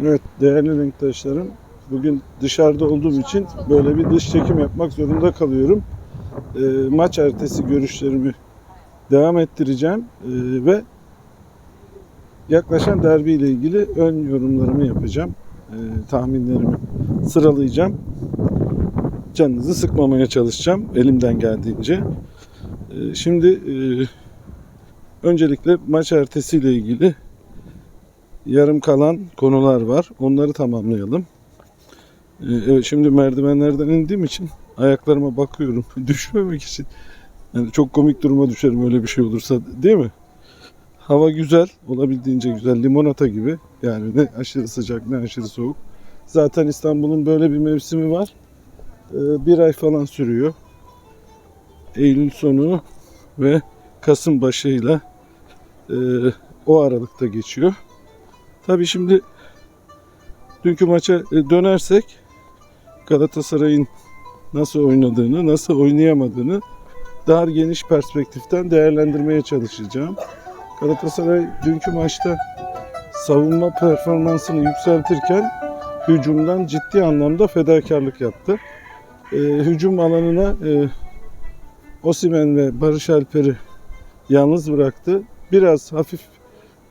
Evet değerli renktaşlarım bugün dışarıda olduğum için böyle bir dış çekim yapmak zorunda kalıyorum. Ee, maç ertesi görüşlerimi devam ettireceğim Ee, ve yaklaşan derbi ile ilgili ön yorumlarımı yapacağım. Ee, tahminlerimi sıralayacağım. Canınızı sıkmamaya çalışacağım elimden geldiğince. Ee, şimdi e, öncelikle maç ertesi ile ilgili yarım kalan konular var. Onları tamamlayalım. Ee, evet şimdi merdivenlerden indiğim için ayaklarıma bakıyorum. Düşmemek için. Yani çok komik duruma düşerim öyle bir şey olursa değil mi? Hava güzel. Olabildiğince güzel. Limonata gibi. Yani ne aşırı sıcak ne aşırı soğuk. Zaten İstanbul'un böyle bir mevsimi var. Ee, bir ay falan sürüyor. Eylül sonu ve Kasım başıyla e, o aralıkta geçiyor. Tabii şimdi dünkü maça e, dönersek Galatasaray'ın nasıl oynadığını, nasıl oynayamadığını daha geniş perspektiften değerlendirmeye çalışacağım. Galatasaray dünkü maçta savunma performansını yükseltirken hücumdan ciddi anlamda fedakarlık yaptı. E, hücum alanına e, Osimen ve Barış Alper'i yalnız bıraktı. Biraz hafif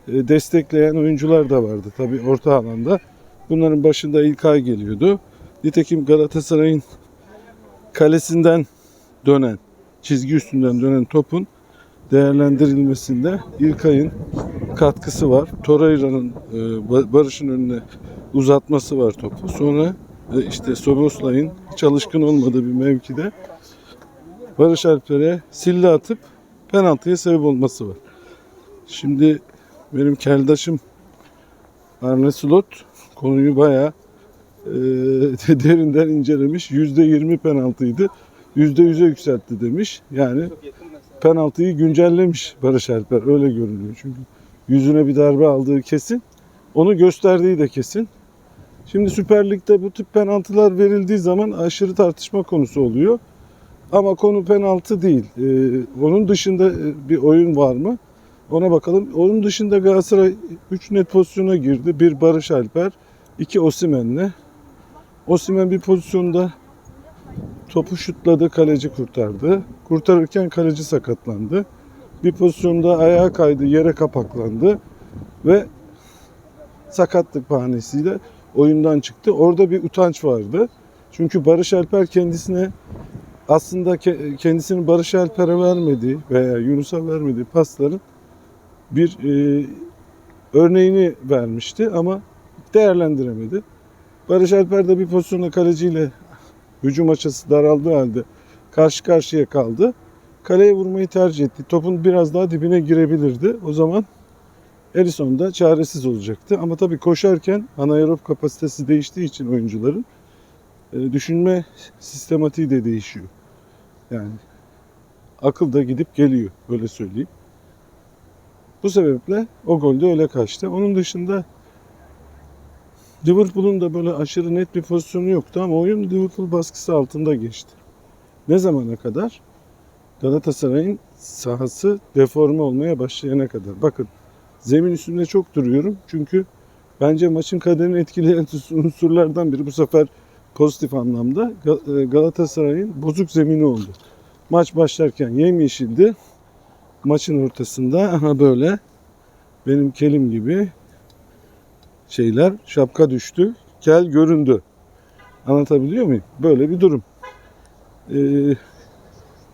destekleyen oyuncular da vardı tabii orta alanda. Bunların başında İlkay geliyordu. Nitekim Galatasaray'ın kalesinden dönen, çizgi üstünden dönen topun değerlendirilmesinde İlkay'ın katkısı var. Torreira'nın e, Ba- Barış'ın önüne uzatması var topu. Sonra e, işte Soboslay'ın çalışkın olmadığı bir mevkide Barış Alper'e sille atıp penaltıya sebep olması var. Şimdi benim keldaşım Arne Slot konuyu bayağı e, derinden incelemiş. %20 penaltıydı. %100'e yükseltti demiş. Yani penaltıyı güncellemiş Barış Alper. Öyle görünüyor. Çünkü yüzüne bir darbe aldığı kesin. Onu gösterdiği de kesin. Şimdi Süper Lig'de bu tip penaltılar verildiği zaman aşırı tartışma konusu oluyor. Ama konu penaltı değil. Ee, onun dışında e, bir oyun var mı? Ona bakalım. Onun dışında Galatasaray 3 net pozisyona girdi. Bir Barış Alper, iki Osimen'le. Osimen bir pozisyonda topu şutladı, kaleci kurtardı. Kurtarırken kaleci sakatlandı. Bir pozisyonda ayağa kaydı, yere kapaklandı ve sakatlık bahanesiyle oyundan çıktı. Orada bir utanç vardı. Çünkü Barış Alper kendisine aslında ke- kendisini Barış Alper'e vermediği veya Yunus'a vermediği pasların bir e, örneğini vermişti ama değerlendiremedi. Barış Alper de bir pozisyonda kaleciyle hücum açısı daraldığı halde karşı karşıya kaldı. Kaleye vurmayı tercih etti. Topun biraz daha dibine girebilirdi. O zaman Ellison da çaresiz olacaktı. Ama tabii koşarken anaerob kapasitesi değiştiği için oyuncuların e, düşünme sistematiği de değişiyor. Yani akıl da gidip geliyor öyle söyleyeyim. Bu sebeple o gol de öyle kaçtı. Onun dışında Liverpool'un da böyle aşırı net bir pozisyonu yoktu ama oyun Liverpool baskısı altında geçti. Ne zamana kadar? Galatasaray'ın sahası deforme olmaya başlayana kadar. Bakın zemin üstünde çok duruyorum çünkü bence maçın kaderini etkileyen unsurlardan biri bu sefer pozitif anlamda e, Galatasaray'ın bozuk zemini oldu. Maç başlarken yemyeşildi. Maçın ortasında aha böyle benim kelim gibi şeyler şapka düştü. Kel göründü. Anlatabiliyor muyum? Böyle bir durum. Ee,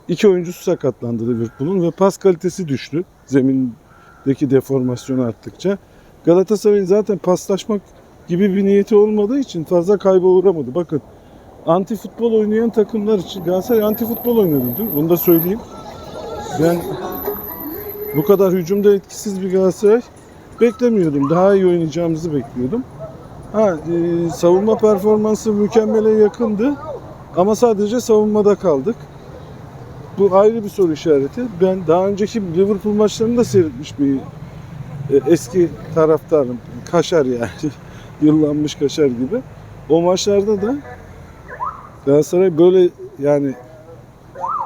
iki oyuncusu sakatlandı Liverpool'un ve pas kalitesi düştü. Zemindeki deformasyon arttıkça. Galatasaray'ın zaten paslaşmak gibi bir niyeti olmadığı için fazla kayba uğramadı. Bakın anti futbol oynayan takımlar için Galatasaray anti futbol oynadı değil mi? Onu da söyleyeyim. Ben bu kadar hücumda etkisiz bir Galatasaray beklemiyordum. Daha iyi oynayacağımızı bekliyordum. Ha, e, savunma performansı mükemmele yakındı. Ama sadece savunmada kaldık. Bu ayrı bir soru işareti. Ben daha önceki Liverpool maçlarını da seyretmiş bir e, eski taraftarım. Kaşar yani. Yıllanmış kaşar gibi. O maçlarda da Galatasaray böyle yani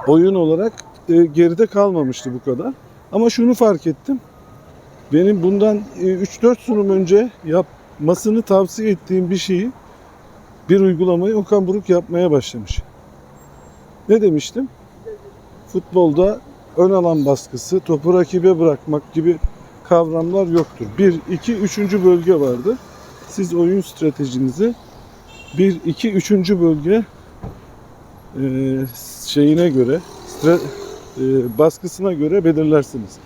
oyun olarak e, geride kalmamıştı bu kadar. Ama şunu fark ettim. Benim bundan e, 3-4 sunum önce yapmasını tavsiye ettiğim bir şeyi bir uygulamayı Okan Buruk yapmaya başlamış. Ne demiştim? Futbolda ön alan baskısı, topu rakibe bırakmak gibi kavramlar yoktur. Bir, iki, üçüncü bölge vardır. Siz oyun stratejinizi bir, iki, üçüncü bölge e, şeyine göre, e, baskısına göre belirlersiniz.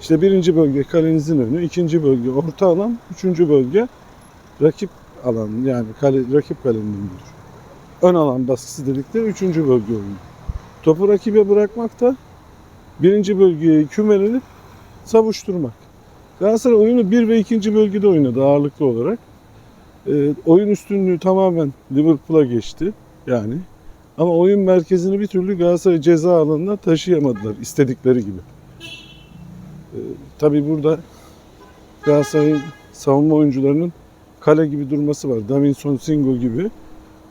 İşte birinci bölge kalenizin önü, ikinci bölge orta alan, üçüncü bölge rakip alan yani kale, rakip kalenin önüdür. Ön alan baskısı dedikleri üçüncü bölge oyunu. Topu rakibe bırakmak da birinci bölgeye kümelenip savuşturmak. Galatasaray oyunu bir ve ikinci bölgede oynadı ağırlıklı olarak. Ee, oyun üstünlüğü tamamen Liverpool'a geçti yani. Ama oyun merkezini bir türlü Galatasaray ceza alanına taşıyamadılar istedikleri gibi. Ee, tabii burada Galatasaray'ın savunma oyuncularının kale gibi durması var. Davinson Singo gibi.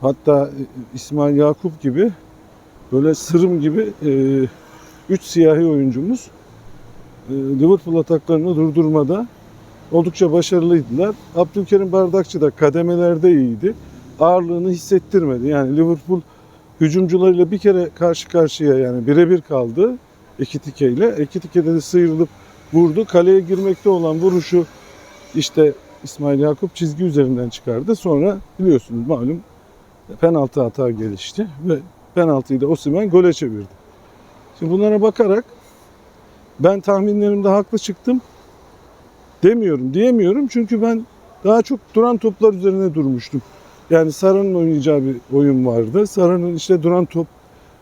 Hatta e, İsmail Yakup gibi böyle sırım gibi 3 siyahi oyuncumuz e, Liverpool ataklarını durdurmada oldukça başarılıydılar. Abdülkerim Bardakçı da kademelerde iyiydi. Ağırlığını hissettirmedi. Yani Liverpool hücumcularıyla bir kere karşı karşıya yani birebir kaldı Ekitike ile. Ekitike'de de sıyrılıp vurdu. Kaleye girmekte olan vuruşu işte İsmail Yakup çizgi üzerinden çıkardı. Sonra biliyorsunuz malum penaltı hata gelişti ve penaltıyı da Osimhen gole çevirdi. Şimdi bunlara bakarak ben tahminlerimde haklı çıktım demiyorum, diyemiyorum çünkü ben daha çok duran toplar üzerine durmuştum. Yani Sara'nın oynayacağı bir oyun vardı. Sara'nın işte duran top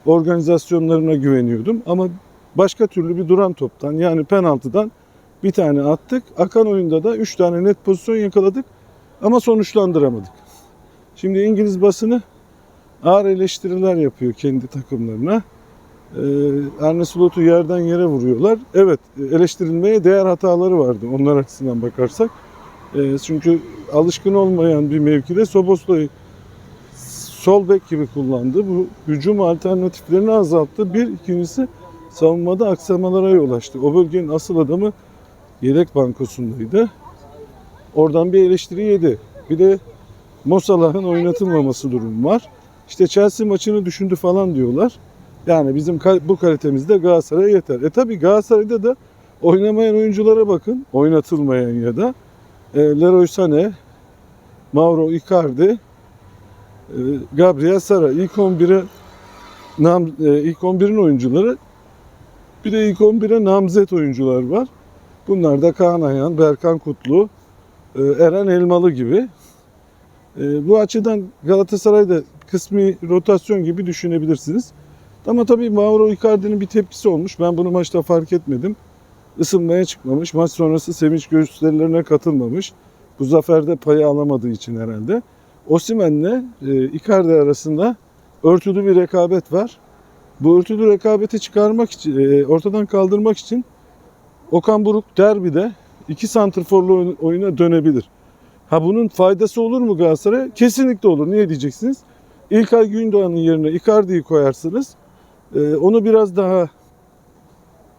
organizasyonlarına güveniyordum ama başka türlü bir duran toptan yani penaltıdan bir tane attık. Akan oyunda da 3 tane net pozisyon yakaladık ama sonuçlandıramadık. Şimdi İngiliz basını ağır eleştiriler yapıyor kendi takımlarına. Ee, Arne Slot'u yerden yere vuruyorlar. Evet eleştirilmeye değer hataları vardı onlar açısından bakarsak. Ee, çünkü alışkın olmayan bir mevkide Sobosla'yı sol bek gibi kullandı. Bu hücum alternatiflerini azalttı. Bir, ikincisi savunmada aksamalara yol açtı. O bölgenin asıl adamı yedek bankosundaydı. Oradan bir eleştiri yedi. Bir de Mo Salah'ın oynatılmaması durumu var. İşte Chelsea maçını düşündü falan diyorlar. Yani bizim bu kalitemizde Galatasaray'a yeter. E tabi Galatasaray'da da oynamayan oyunculara bakın. Oynatılmayan ya da e, Leroy Sané, Mauro Icardi, e, Gabriel Sara ilk 11'e nam, e, ilk 11'in oyuncuları bir de ilk 11'e namzet oyuncular var. Bunlar da Kaan Ayhan, Berkan Kutlu, e, Eren Elmalı gibi. E, bu açıdan Galatasaray'da kısmi rotasyon gibi düşünebilirsiniz. Ama tabii Mauro Icardi'nin bir tepkisi olmuş. Ben bunu maçta fark etmedim. Isınmaya çıkmamış. Maç sonrası sevinç gösterilerine katılmamış. Bu zaferde payı alamadığı için herhalde. Osimhen'le e, Icardi arasında örtülü bir rekabet var. Bu örtülü rekabeti çıkarmak için, e, ortadan kaldırmak için Okan Buruk derbide iki santrforlu oyun- oyuna dönebilir. Ha bunun faydası olur mu Galatasaray'a? Kesinlikle olur. Niye diyeceksiniz? İlkay Gündoğan'ın yerine Icardi'yi koyarsınız. Ee, onu biraz daha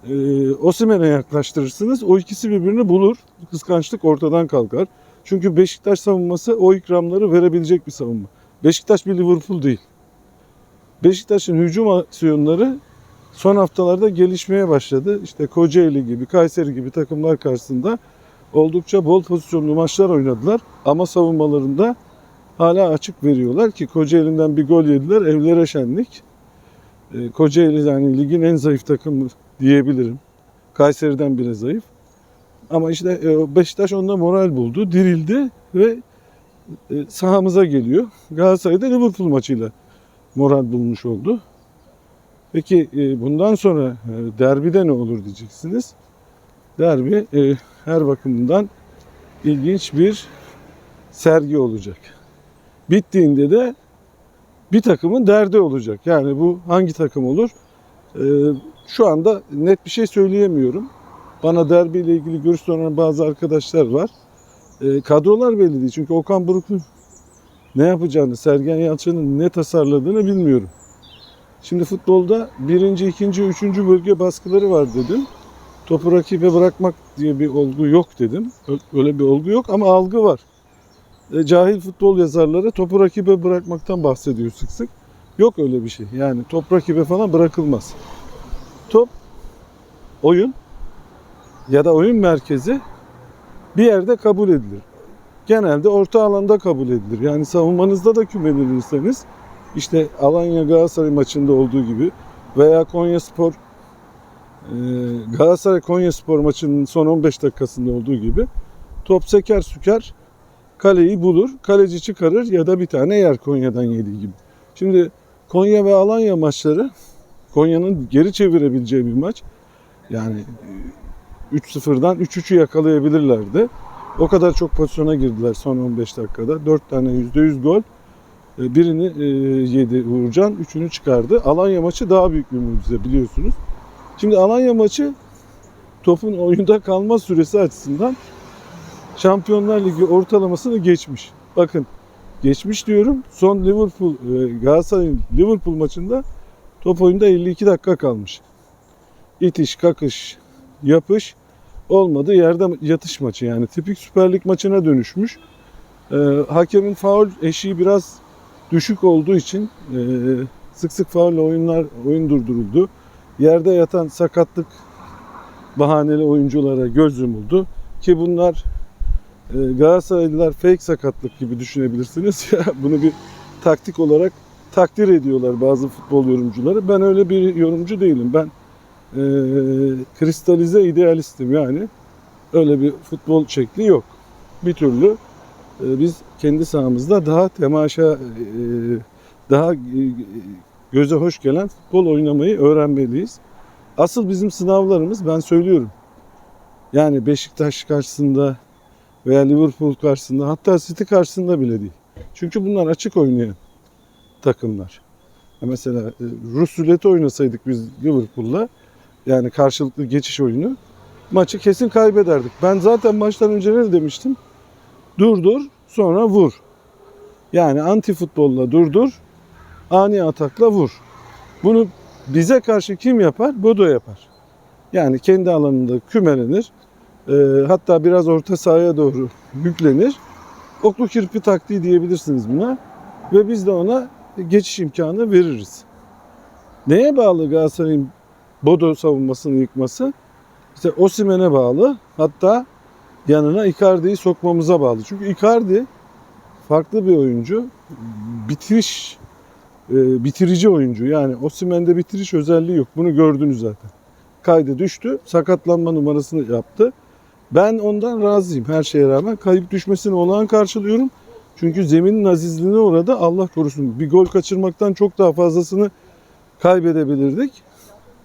e, Osimhen'e yaklaştırırsınız. O ikisi birbirini bulur. Kıskançlık ortadan kalkar. Çünkü Beşiktaş savunması o ikramları verebilecek bir savunma. Beşiktaş bir Liverpool değil. Beşiktaş'ın hücum aksiyonları son haftalarda gelişmeye başladı. İşte Kocaeli gibi, Kayseri gibi takımlar karşısında oldukça bol pozisyonlu maçlar oynadılar. Ama savunmalarında hala açık veriyorlar ki Kocaeli'nden bir gol yediler. Evlere şenlik. Ee, Kocaeli yani ligin en zayıf takımı diyebilirim. Kayseri'den bile zayıf. Ama işte e, Beşiktaş onda moral buldu, dirildi ve e, sahamıza geliyor. Galatasaray'da Liverpool maçıyla moral bulmuş oldu. Peki e, bundan sonra derbide ne olur diyeceksiniz. Derbi her bakımdan ilginç bir sergi olacak. Bittiğinde de bir takımın derdi olacak. Yani bu hangi takım olur? E, şu anda net bir şey söyleyemiyorum. Bana derbiyle ilgili görüş soran bazı arkadaşlar var. E, kadrolar belli değil. Çünkü Okan Buruk'un ne yapacağını, Sergen Yalçın'ın ne tasarladığını bilmiyorum. Şimdi futbolda birinci, ikinci, üçüncü bölge baskıları var dedim. Topu rakibe bırakmak diye bir olgu yok dedim. Öyle bir olgu yok ama algı var. e, cahil futbol yazarları topu rakibe bırakmaktan bahsediyor sık sık. Yok öyle bir şey. Yani top rakibe falan bırakılmaz. Top oyun ya da oyun merkezi bir yerde kabul edilir. Genelde orta alanda kabul edilir. Yani savunmanızda da kümelenirseniz işte Alanya Galatasaray maçında olduğu gibi veya Konya Spor e, Galatasaray Konya Spor maçının son 15 dakikasında olduğu gibi top seker süker kaleyi bulur. Kaleci çıkarır ya da bir tane yer Konya'dan yediği gibi. Şimdi Konya ve Alanya maçları Konya'nın geri çevirebileceği bir maç. Yani e, 3-0'dan 3-3'ü yakalayabilirlerdi. O kadar çok pozisyona girdiler son 15 dakikada. 4 tane %100 gol. E, Birini e, yedi Uğurcan, üçünü çıkardı. Alanya maçı daha büyük bir mucize biliyorsunuz. Şimdi Alanya maçı topun oyunda kalma süresi açısından Şampiyonlar Ligi ortalamasını geçmiş. Bakın geçmiş diyorum. Son Liverpool e, Galatasaray'ın Liverpool maçında top oyunda 52 dakika kalmış. İtiş, kakış, yapış olmadı. Yerde yatış maçı yani tipik Süper Lig maçına dönüşmüş. E, hakemin faul eşiği biraz düşük olduğu için e, sık sık faulle oyunlar oyun durduruldu. Yerde yatan sakatlık bahaneli oyunculara göz yumuldu ki bunlar Galatasaraylılar fake sakatlık gibi düşünebilirsiniz. Bunu bir taktik olarak takdir ediyorlar bazı futbol yorumcuları. Ben öyle bir yorumcu değilim. Ben e, kristalize idealistim yani. Öyle bir futbol şekli yok. Bir türlü e, biz kendi sahamızda daha temaşa, e, daha e, göze hoş gelen futbol oynamayı öğrenmeliyiz. Asıl bizim sınavlarımız ben söylüyorum. Yani Beşiktaş karşısında veya Liverpool karşısında hatta City karşısında bile değil. Çünkü bunlar açık oynayan takımlar. Mesela e, Rus ruleti oynasaydık biz Liverpool'la yani karşılıklı geçiş oyunu maçı kesin kaybederdik. Ben zaten maçtan önce ne demiştim? Durdur sonra vur. Yani anti futbolla durdur, ani atakla vur. Bunu bize karşı kim yapar? Bodo yapar. Yani kendi alanında kümelenir. Ee, hatta biraz orta sahaya doğru yüklenir. Oklu kirpi taktiği diyebilirsiniz buna. Ve biz de ona geçiş imkanı veririz. Neye bağlı Galatasaray'ın Bodo savunmasını yıkması? İşte Osimhen'e bağlı. Hatta yanına Icardi'yi sokmamıza bağlı. Çünkü Icardi farklı bir oyuncu. Bitiriş e, bitirici oyuncu. Yani Osimhen'de bitiriş özelliği yok. Bunu gördünüz zaten. Kaydı düştü. Sakatlanma numarasını yaptı. Ben ondan razıyım her şeye rağmen. Kayıp düşmesini olağan karşılıyorum. Çünkü zeminin azizliğine uğradı. Allah korusun. Bir gol kaçırmaktan çok daha fazlasını kaybedebilirdik.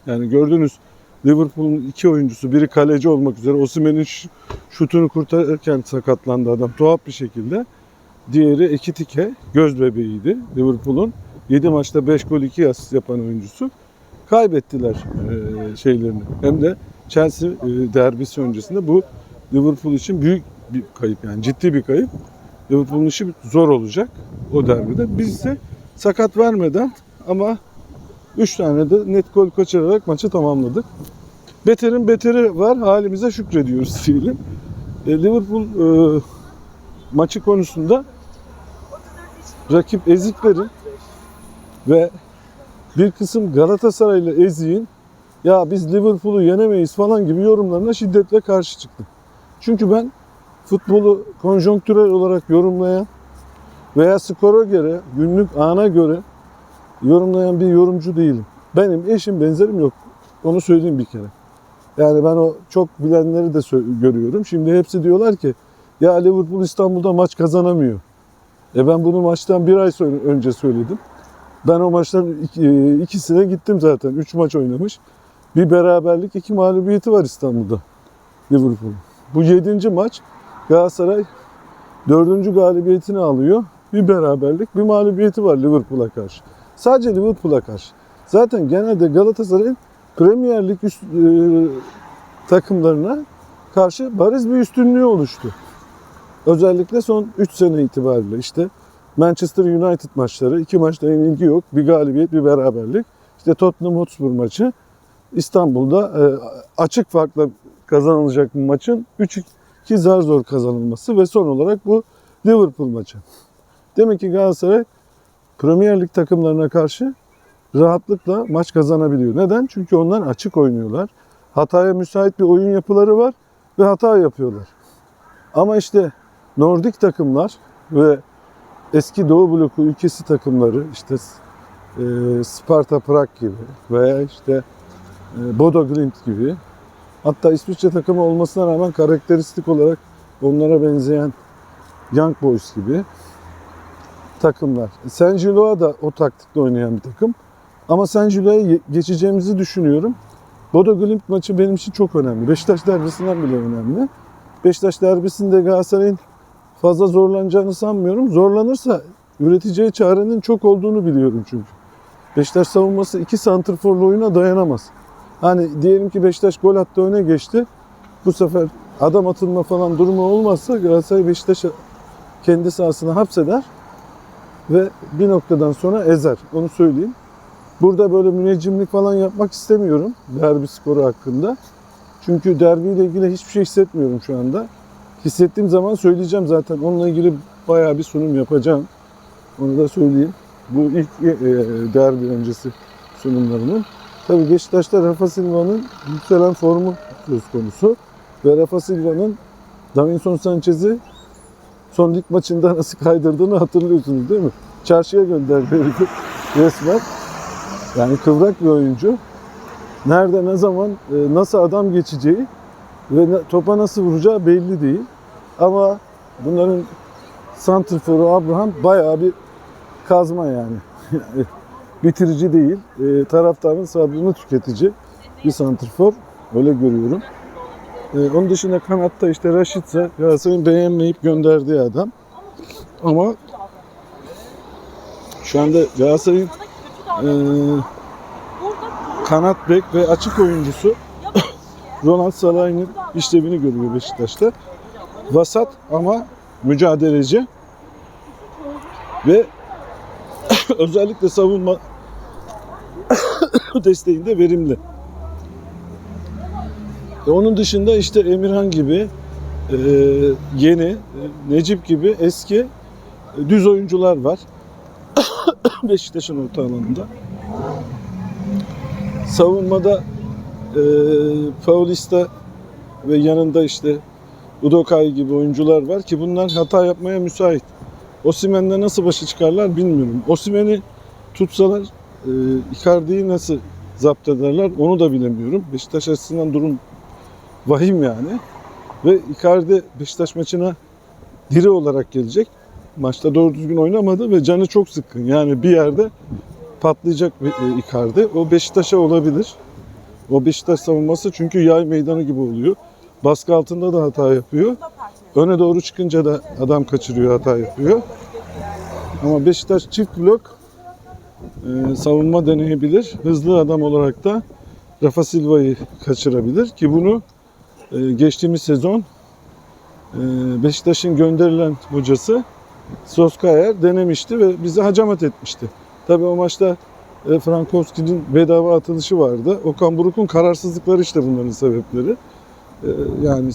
Yani gördünüz Liverpool'un iki oyuncusu biri kaleci olmak üzere Osimhen'in şutunu kurtarırken sakatlandı adam tuhaf bir şekilde. Diğeri Ekitike göz bebeğiydi Liverpool'un. 7 maçta 5 gol 2 asist yapan oyuncusu. Kaybettiler şeylerini. Hem de Chelsea e, derbisi öncesinde bu Liverpool için büyük bir kayıp yani ciddi bir kayıp. Liverpool'un işi zor olacak o derbide. Biz ise sakat vermeden ama 3 tane de net gol kaçırarak maçı tamamladık. Beterin beteri var. Halimize şükrediyoruz diyelim. E, Liverpool e, maçı konusunda rakip eziklerin ve bir kısım Galatasaraylı eziğin ya biz Liverpool'u yenemeyiz falan gibi yorumlarına şiddetle karşı çıktım. Çünkü ben futbolu konjonktürel olarak yorumlayan veya skora göre, günlük ana göre yorumlayan bir yorumcu değilim. Benim eşim benzerim yok. Onu söyleyeyim bir kere. Yani ben o çok bilenleri de görüyorum. Şimdi hepsi diyorlar ki ya Liverpool İstanbul'da maç kazanamıyor. E ben bunu maçtan bir ay önce söyledim. Ben o maçların e, ikisine gittim zaten. Üç maç oynamış. Bir beraberlik, iki mağlubiyeti var İstanbul'da Liverpool'un. Bu yedinci maç Galatasaray dördüncü galibiyetini alıyor. Bir beraberlik, bir mağlubiyeti var Liverpool'a karşı. Sadece Liverpool'a karşı. Zaten genelde Galatasaray'ın Premier Lig üst, e, takımlarına karşı bariz bir üstünlüğü oluştu. Özellikle son 3 sene itibariyle işte Manchester United maçları, iki maçta yenilgi yok. Bir galibiyet, bir beraberlik. İşte Tottenham Hotspur maçı İstanbul'da e, açık farkla kazanılacak bir maçın 3-2 zar zor kazanılması ve son olarak bu Liverpool maçı. Demek ki Galatasaray Premier Lig takımlarına karşı rahatlıkla maç kazanabiliyor. Neden? Çünkü onlar açık oynuyorlar. Hataya müsait bir oyun yapıları var ve hata yapıyorlar. Ama işte Nordik takımlar ve eski Doğu bloku ülkesi takımları işte e, Sparta Prag gibi veya işte Bodo Glimt gibi hatta İsviçre takımı olmasına rağmen karakteristik olarak onlara benzeyen Young Boys gibi takımlar. Saint Gilloa da o taktikle oynayan bir takım. Ama Saint Gilloa'ya geçeceğimizi düşünüyorum. Bodo Glimt maçı benim için çok önemli. Beşiktaş derbisinden bile önemli. Beşiktaş derbisinde Galatasaray'ın fazla zorlanacağını sanmıyorum. Zorlanırsa üreteceği çarenin çok olduğunu biliyorum çünkü. Beşiktaş savunması iki santrforlu oyuna dayanamaz. Hani diyelim ki Beşiktaş gol attı öne geçti. Bu sefer adam atılma falan durumu olmazsa Galatasaray Beşiktaş'ı kendi sahasına hapseder ve bir noktadan sonra ezer. Onu söyleyeyim. Burada böyle müneccimlik falan yapmak istemiyorum derbi skoru hakkında. Çünkü derbiyle ilgili hiçbir şey hissetmiyorum şu anda. Hissettiğim zaman söyleyeceğim zaten. Onunla ilgili bayağı bir sunum yapacağım. Onu da söyleyeyim. Bu ilk e, derbi öncesi sunumlarımın. Tabii Beşiktaş'ta Rafa Silva'nın yükselen formu söz konusu. Ve Rafa Silva'nın Davinson Sanchez'i son lig maçında nasıl kaydırdığını hatırlıyorsunuz değil mi? Çarşıya gönderdi resmen. Yani kıvrak bir oyuncu. Nerede, ne zaman, e, nasıl adam geçeceği ve topa nasıl vuracağı belli değil. Ama bunların santrforu Abraham bayağı bir kazma yani. Bitirici değil. E, taraftarın sabrını tüketici bir santrfor. Öyle görüyorum. E, onun dışında kanatta işte Raşitsa Galatasaray'ın beğenmeyip gönderdiği adam. Ama şu anda Galatasaray'ın e, kanat bek ve açık oyuncusu Ronald Salah'ın işlevini görüyor Beşiktaş'ta. Vasat ama mücadeleci ve özellikle savunma desteğinde verimli. E, Onun dışında işte Emirhan gibi e, yeni, e, Necip gibi eski e, düz oyuncular var. Beşiktaş'ın orta alanında. Savunmada e, Paulista ve yanında işte Udokai gibi oyuncular var ki bunlar hata yapmaya müsait. Osimhen'le nasıl başa çıkarlar bilmiyorum. Osimhen'i tutsalar e, Icardi'yi nasıl zapt ederler onu da bilemiyorum. Beşiktaş açısından durum vahim yani. Ve Icardi Beşiktaş maçına diri olarak gelecek. Maçta doğru düzgün oynamadı ve canı çok sıkkın. Yani bir yerde patlayacak e, Icardi. O Beşiktaş'a olabilir. O Beşiktaş savunması çünkü yay meydanı gibi oluyor. Baskı altında da hata yapıyor. Öne doğru çıkınca da adam kaçırıyor, hata yapıyor. Ama Beşiktaş çift blok e, savunma deneyebilir. Hızlı adam olarak da Rafa Silva'yı kaçırabilir ki bunu e, geçtiğimiz sezon e, Beşiktaş'ın gönderilen hocası Soskayer denemişti ve bize hacamat etmişti. Tabii o maçta e, Frankowski'nin bedava atılışı vardı. Okan Buruk'un kararsızlıkları işte bunların sebepleri. E, yani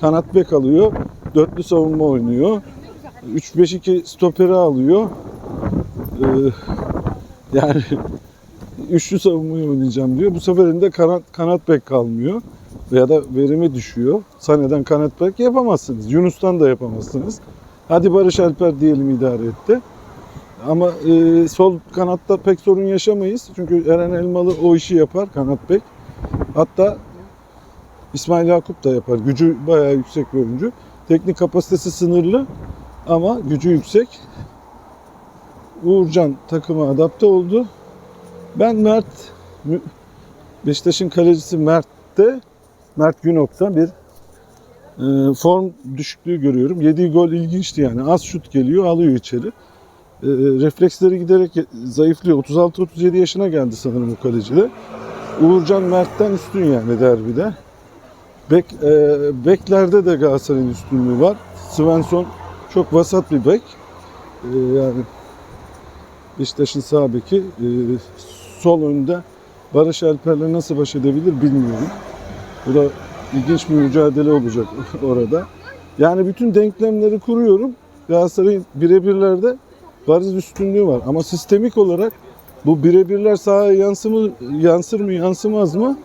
kanat bek alıyor, dörtlü savunma oynuyor. 3-5-2 stoperi alıyor. E, yani üçlü savunmayı oynayacağım diyor. Bu seferinde kanat, kanat bek kalmıyor. Ya da verimi düşüyor. Sane'den kanat bek yapamazsınız. Yunus'tan da yapamazsınız. Hadi Barış Alper diyelim idare etti. Ama e, sol kanatta pek sorun yaşamayız. Çünkü Eren Elmalı o işi yapar kanat bek. Hatta İsmail Yakup da yapar. Gücü bayağı yüksek bir oyuncu. Teknik kapasitesi sınırlı ama gücü yüksek. Uğurcan takıma adapte oldu. Ben Mert Beşiktaş'ın kalecisi Mert'te Mert Günok'ta bir e, form düşüklüğü görüyorum. Yediği gol ilginçti yani. Az şut geliyor, alıyor içeri. E, refleksleri giderek zayıflıyor. 36-37 yaşına geldi sanırım o kaleci de. Uğurcan Mert'ten üstün yani derbide. Bek, e, beklerde de Galatasaray'ın üstünlüğü var. Svensson çok vasat bir bek. E, yani Beşiktaş'ın sağ. E, sol önde Barış Alper'le nasıl baş edebilir bilmiyorum. Bu da ilginç bir mücadele olacak orada. Yani bütün denklemleri kuruyorum. Galatasaray'ın birebirlerde bariz üstünlüğü var. Ama sistemik olarak bu birebirler sahaya yansımı, yansır mı yansımaz mı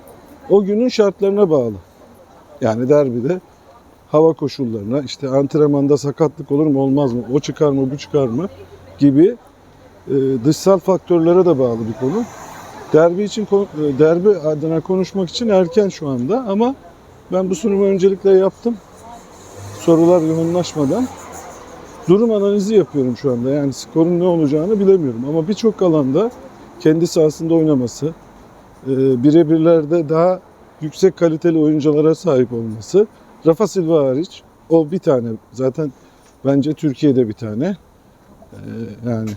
o günün şartlarına bağlı. Yani derbide hava koşullarına, işte antrenmanda sakatlık olur mu olmaz mı, o çıkar mı bu çıkar mı gibi dışsal faktörlere de bağlı bir konu. Derbi için e, derbi adına konuşmak için erken şu anda ama ben bu sunumu öncelikle yaptım. Sorular yoğunlaşmadan durum analizi yapıyorum şu anda. Yani skorun ne olacağını bilemiyorum ama birçok alanda kendi sahasında oynaması, e, birebirlerde daha yüksek kaliteli oyunculara sahip olması, Rafa Silva hariç o bir tane zaten bence Türkiye'de bir tane. E, yani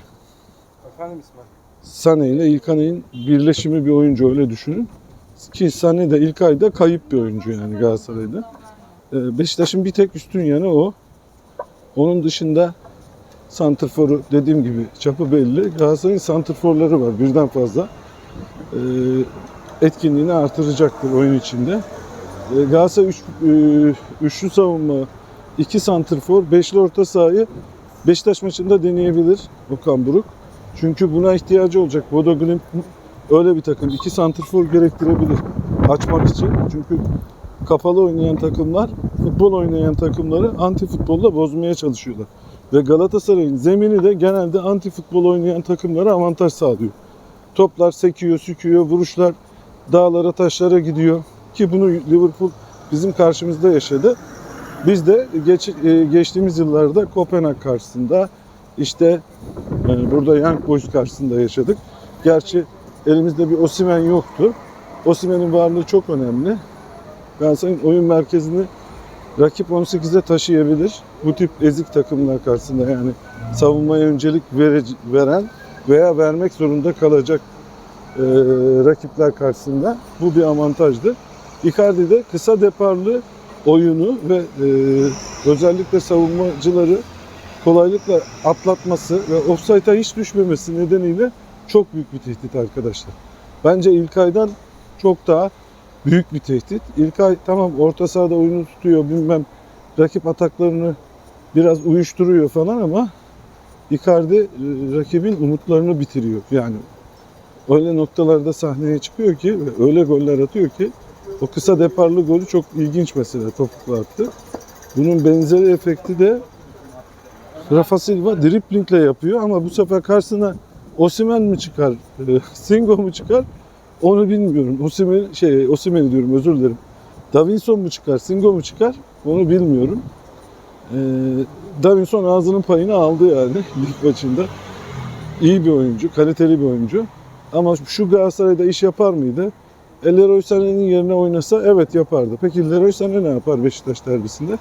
Efendim İsmail. Sane ile İlkan'ın birleşimi bir oyuncu öyle düşünün. Ki Sane de İlkay da kayıp bir oyuncu yani Galatasaray'da. Ee, Beşiktaş'ın bir tek üstün yanı o. Onun dışında santrforu dediğim gibi çapı belli. Galatasaray'ın santrforları var birden fazla. Ee, etkinliğini artıracaktır oyun içinde. Ee, Galatasaray üç, e, üçlü savunma, iki santrfor, beşli orta sahayı Beşiktaş maçında deneyebilir Okan Buruk. Çünkü buna ihtiyacı olacak. Bodo Glimt öyle bir takım. İki santrfor gerektirebilir açmak için. Çünkü kapalı oynayan takımlar futbol oynayan takımları anti futbolla bozmaya çalışıyorlar. Ve Galatasaray'ın zemini de genelde anti futbol oynayan takımlara avantaj sağlıyor. Toplar sekiyor, süküyor, vuruşlar dağlara taşlara gidiyor. Ki bunu Liverpool bizim karşımızda yaşadı. Biz de geç, e, geçtiğimiz yıllarda Kopenhag karşısında işte yani burada Young Boys karşısında yaşadık. Gerçi elimizde bir Osimen yoktu. Osimen'in varlığı çok önemli. Galatasaray'ın oyun merkezini rakip 18'e taşıyabilir. Bu tip ezik takımlar karşısında yani savunmaya öncelik vere- veren veya vermek zorunda kalacak e, rakipler karşısında bu bir avantajdı. Icardi de kısa deparlı oyunu ve e, özellikle savunmacıları kolaylıkla atlatması ve offside'a hiç düşmemesi nedeniyle çok büyük bir tehdit arkadaşlar. Bence İlkay'dan çok daha büyük bir tehdit. İlkay tamam orta sahada oyunu tutuyor bilmem rakip ataklarını biraz uyuşturuyor falan ama Icardi e, rakibin umutlarını bitiriyor. Yani öyle noktalarda sahneye çıkıyor ki öyle goller atıyor ki o kısa deparlı golü çok ilginç mesela topukla attı. Bunun benzeri efekti de Rafa Silva driplingle yapıyor ama bu sefer karşısına Osimen mi çıkar, e, Singo mu çıkar onu bilmiyorum. Osimen şey Osimen diyorum özür dilerim. Davinson mu çıkar, Singo mu çıkar onu bilmiyorum. E, Davinson ağzının payını aldı yani lig maçında. İyi bir oyuncu, kaliteli bir oyuncu. Ama şu Galatasaray'da iş yapar mıydı? E, Leroy Sané'nin yerine oynasa evet yapardı. Peki Leroy Sané ne yapar Beşiktaş derbisinde?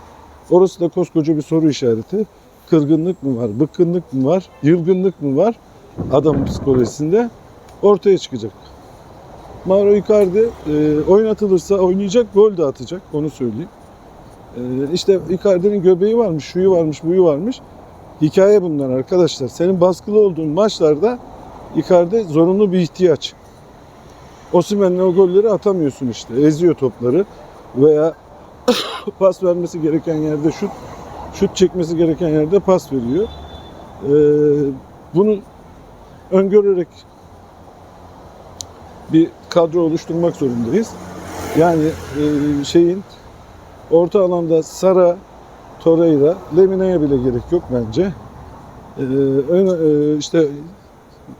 Orası da koskoca bir soru işareti. Kırgınlık mı var, bıkkınlık mı var, yılgınlık mı var adam psikolojisinde ortaya çıkacak. Mauro Icardi e, oynatılırsa oynayacak, gol de atacak. Onu söyleyeyim. E, işte Icardi'nin göbeği varmış, şuyu varmış, buyu varmış. Hikaye bunlar arkadaşlar. Senin baskılı olduğun maçlarda Icardi zorunlu bir ihtiyaç. Osimhen'le o golleri atamıyorsun işte. Eziyor topları veya pas vermesi gereken yerde şut şut çekmesi gereken yerde pas veriyor. Ee, bunu öngörerek bir kadro oluşturmak zorundayız. Yani e, şeyin orta alanda Sara, Torreira, Lemine'ye bile gerek yok bence. Ee, ön, e, işte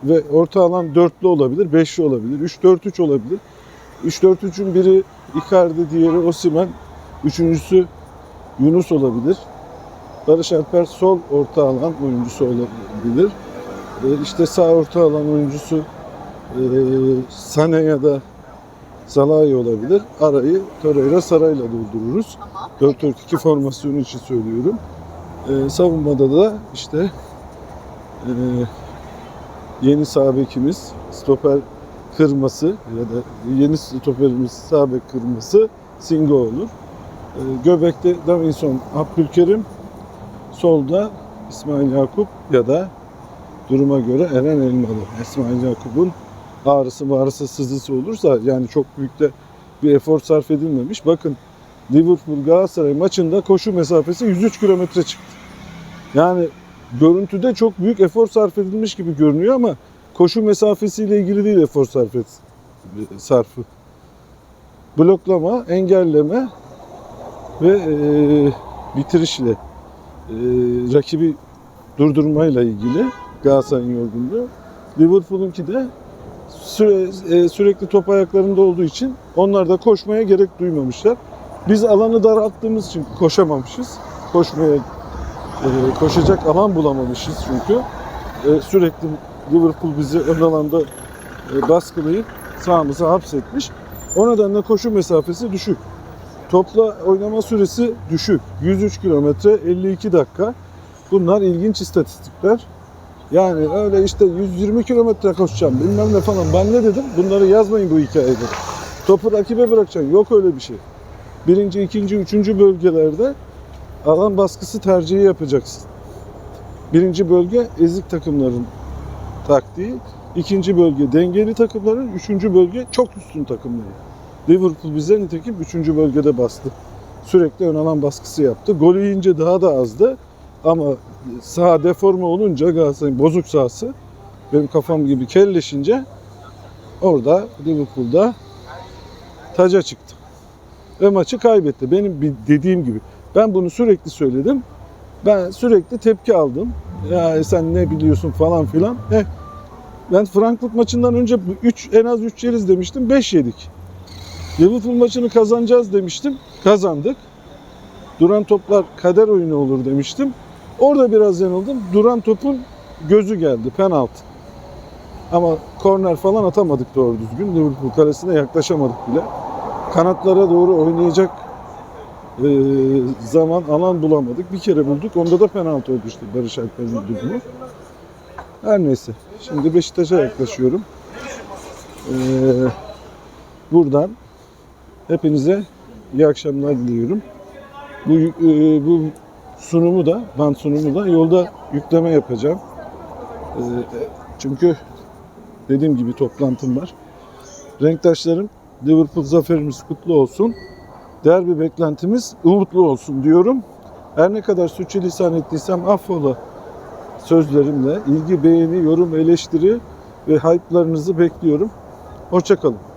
ve orta alan dörtlü olabilir, beşli olabilir, 3-4-3 olabilir. 3-4-3'ün biri Icardi, diğeri Osimhen, üçüncüsü Yunus olabilir. Barış Alper sol orta alan oyuncusu olabilir. Ee, işte sağ orta alan oyuncusu e, Sane ya da Salahi olabilir. Arayı Torreira Saray'la doldururuz. 4-4-2 formasyonu için söylüyorum. Ee, savunmada da işte e, yeni sağ stoper kırması ya da yeni stoperimiz sağ kırması Singo olur. Ee, Göbekte Davinson, Abdülkerim, solda İsmail Yakup ya da duruma göre Eren Elmalı. İsmail Yakup'un ağrısı ağrısı sızısı olursa yani çok büyük de bir efor sarf edilmemiş. Bakın Liverpool Galatasaray maçında koşu mesafesi 103 kilometre çıktı. Yani görüntüde çok büyük efor sarf edilmiş gibi görünüyor ama koşu mesafesiyle ilgili değil efor sarf et, sarfı. Bloklama, engelleme ve e, bitirişle rakibi durdurmayla ilgili Galatasaray'ın yorgunluğu. Liverpool'unki de süre, e, sürekli top ayaklarında olduğu için onlar da koşmaya gerek duymamışlar. Biz alanı daralttığımız için koşamamışız. Koşmaya e, koşacak alan bulamamışız çünkü. E, sürekli Liverpool bizi ön alanda e, baskılayıp sahamıza hapsetmiş. O nedenle koşu mesafesi düşük. Topla oynama süresi düşük. 103 kilometre 52 dakika. Bunlar ilginç istatistikler. Yani öyle işte 120 kilometre koşacağım bilmem ne falan. Ben ne dedim? Bunları yazmayın bu hikayeleri. Topu rakibe bırakacaksın. Yok öyle bir şey. Birinci, ikinci, üçüncü bölgelerde alan baskısı tercihi yapacaksın. Birinci bölge ezik takımların taktiği. ikinci bölge dengeli takımların. Üçüncü bölge çok üstün takımların. Liverpool bize nitekim üçüncü bölgede bastı. Sürekli ön alan baskısı yaptı. Gol yiyince daha da azdı. Ama saha deforme olunca Galatasaray'ın bozuk sahası benim kafam gibi kelleşince orada Liverpool'da taca çıktı. Ve maçı kaybetti. Benim bir dediğim gibi. Ben bunu sürekli söyledim. Ben sürekli tepki aldım. Ya sen ne biliyorsun falan filan. Eh, ben Frankfurt maçından önce 3 en az 3 yeriz demiştim. 5 yedik. Liverpool maçını kazanacağız demiştim. Kazandık. Duran toplar kader oyunu olur demiştim. Orada biraz yanıldım. Duran topun gözü geldi. Penaltı. Ama korner falan atamadık doğru düzgün. Liverpool kalesine yaklaşamadık bile. Kanatlara doğru oynayacak e, zaman alan bulamadık. Bir kere bulduk. Onda da penaltı oldu işte Barış Alper'in durumu. Her neyse. Şimdi Beşiktaş'a yaklaşıyorum. Ee, buradan hepinize iyi akşamlar diliyorum. Bu, e, bu sunumu da, band sunumu da yolda yükleme yapacağım. Ee, çünkü dediğim gibi toplantım var. Renktaşlarım Liverpool zaferimiz kutlu olsun. Derbi beklentimiz umutlu olsun diyorum. Her ne kadar suçu ettiysem affola sözlerimle ilgi, beğeni, yorum, eleştiri ve hype'larınızı bekliyorum. Hoşçakalın.